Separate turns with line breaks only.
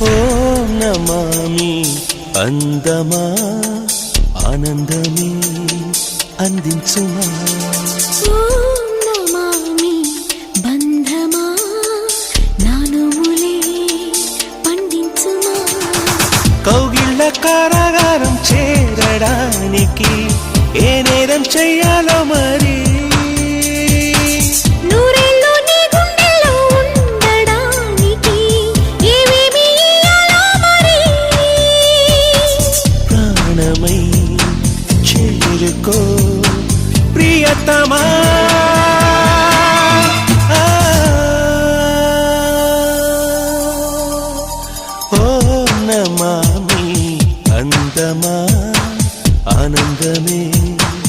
ఓ నమామి అందమా ఆనందమే అందించుమా.
ఓం నమామి బంధమా నానుములే పండించుమా.
కౌగిళ్ళ కారాగారం చేరడానికి ఏ నేరం చెయ్యాలో మరి? చేరుకో ప్రియతమా. ఆ. ఓ నమామి అందమా. ఆనందమే. అందించుమా